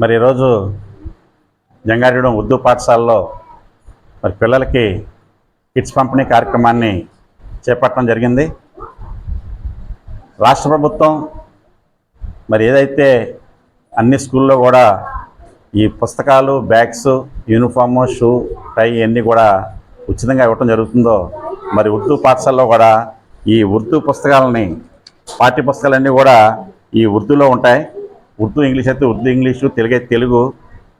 మరి ఈరోజు జంగారెడ్డి ఉర్దూ పాఠశాలలో మరి పిల్లలకి కిట్స్ పంపిణీ కార్యక్రమాన్ని చేపట్టడం జరిగింది. రాష్ట్ర ప్రభుత్వం మరి ఏదైతే అన్ని స్కూల్లో కూడా ఈ పుస్తకాలు బ్యాగ్స్ యూనిఫాము షూ టై ఇవన్నీ కూడా ఉచితంగా ఇవ్వటం జరుగుతుందో మరి ఉర్దూ పాఠశాలలో కూడా ఈ ఉర్దూ పుస్తకాలని పాఠ్య పుస్తకాలన్నీ కూడా ఈ ఉర్దూలో ఉంటాయి. ఉర్దూ ఇంగ్లీష్ అయితే ఉర్దూ ఇంగ్లీషు తెలుగు అయితే తెలుగు.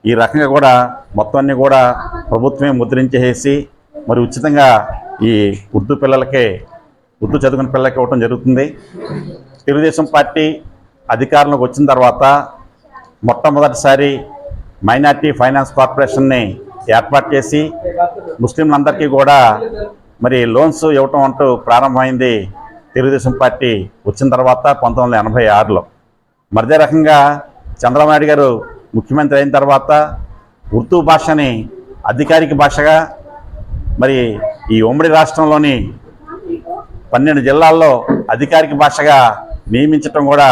ఈ రకంగా కూడా మొత్తాన్ని కూడా ప్రభుత్వమే ముద్రించేసి మరి ఉచితంగా ఈ ఉర్దూ పిల్లలకి ఉర్దూ చదువుకున్న పిల్లలకి ఇవ్వటం జరుగుతుంది. తెలుగుదేశం పార్టీ అధికారంలోకి వచ్చిన తర్వాత మొట్టమొదటిసారి మైనార్టీ ఫైనాన్స్ కార్పొరేషన్ని ఏర్పాటు చేసి ముస్లింలందరికీ కూడా మరి లోన్స్ ఇవ్వటం అంటూ ప్రారంభమైంది తెలుగుదేశం పార్టీ వచ్చిన తర్వాత పంతొమ్మిది వందల ఎనభై ఆరులో. మరి అదే రకంగా చంద్రబాబు నాయుడు గారు ముఖ్యమంత్రి అయిన తర్వాత ఉర్దూ భాషని అధికారిక భాషగా మరి ఈ ఉమ్మడి రాష్ట్రంలోని పన్నెండు జిల్లాల్లో అధికారిక భాషగా నియమించటం కూడా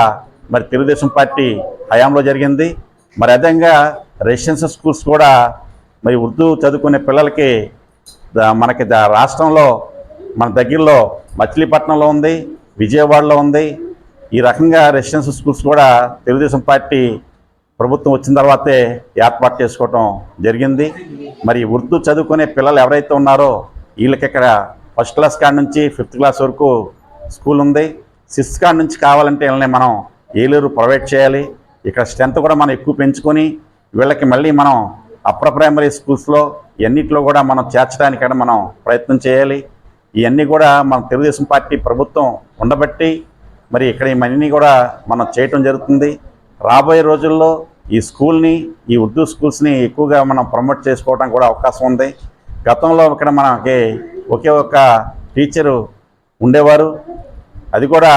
మరి తెలుగుదేశం పార్టీ హయాంలో జరిగింది. మరి అదేవిధంగా రెసిడెన్షియల్ స్కూల్స్ కూడా మరి ఉర్దూ చదువుకునే పిల్లలకి మనకి రాష్ట్రంలో మన దగ్గరలో మచిలీపట్నంలో ఉంది విజయవాడలో ఉంది ఈ రకంగా రెసిడెన్షియల్ స్కూల్స్ కూడా తెలుగుదేశం పార్టీ ప్రభుత్వం వచ్చిన తర్వాతే ఏర్పాటు చేసుకోవటం జరిగింది. మరి ఉర్దూ చదువుకునే పిల్లలు ఎవరైతే ఉన్నారో వీళ్ళకి ఇక్కడ ఫస్ట్ క్లాస్ కాడ నుంచి ఫిఫ్త్ క్లాస్ వరకు స్కూల్ ఉంది. సిక్స్త్ కాడ నుంచి కావాలంటే వీళ్ళని మనం ఏలూరు ప్రొవైడ్ చేయాలి. ఇక్కడ స్ట్రెంత్ కూడా మనం ఎక్కువ పెంచుకొని వీళ్ళకి మళ్ళీ మనం అప్పర్ ప్రైమరీ స్కూల్స్లో ఇవన్నిట్లో కూడా మనం చేర్చడానికి మనం ప్రయత్నం చేయాలి. ఇవన్నీ కూడా మన తెలుగుదేశం పార్టీ ప్రభుత్వం ఉండబట్టి మరి ఇక్కడ ఇవన్నీ కూడా మనం చేయటం జరుగుతుంది. రాబోయే రోజుల్లో ఈ స్కూల్ని ఈ ఉర్దూ స్కూల్స్ని ఎక్కువగా మనం ప్రమోట్ చేసుకోవడం కూడా అవకాశం ఉంది. గతంలో ఇక్కడ మనకి ఒకే ఒక్క టీచరు ఉండేవారు. అది కూడా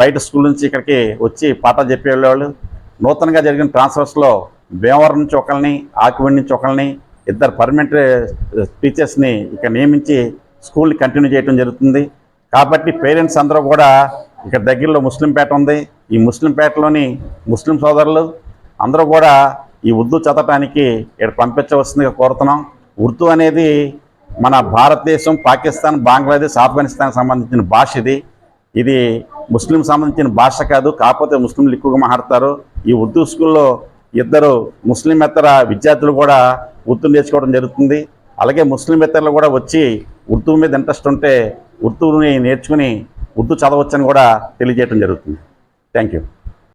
బయట స్కూల్ నుంచి ఇక్కడికి వచ్చి పాఠాలు చెప్పి వెళ్ళేవాళ్ళు నూతనంగా జరిగిన ట్రాన్స్ఫర్స్లో భీమవరం నుంచి ఒకరిని ఆకివీడి నుంచి ఒకరిని ఇద్దరు పర్మనెంట్ టీచర్స్ని ఇక్కడ నియమించి స్కూల్ని కంటిన్యూ చేయడం జరుగుతుంది. కాబట్టి పేరెంట్స్ అందరూ కూడా ఇక్కడ దగ్గరలో ముస్లింపేట ఉంది. ఈ ముస్లింపేటలోని ముస్లిం సోదరులు అందరూ కూడా ఈ ఉర్దూ చదవటానికి ఇక్కడ పంపించవలసిందిగా కోరుతున్నాం. ఉర్దూ అనేది మన భారతదేశం పాకిస్తాన్ బంగ్లాదేశ్ ఆఫ్ఘనిస్తాన్ సంబంధించిన భాష ఇది. ఇది ముస్లిం సంబంధించిన భాష కాదు కాకపోతే ముస్లింలు ఎక్కువగా మాట్లాడతారు. ఈ ఉర్దూ స్కూల్లో ఇద్దరు ముస్లిమేతర విద్యార్థులు కూడా ఉర్దూ నేర్చుకోవడం జరుగుతుంది. అలాగే ముస్లిమేతరులు కూడా వచ్చి ఉర్దూ మీద ఇంట్రెస్ట్ ఉంటే ఉర్దూని నేర్చుకుని ఉర్దూ చదవచ్చని కూడా తెలియజేయడం జరుగుతుంది. Thank you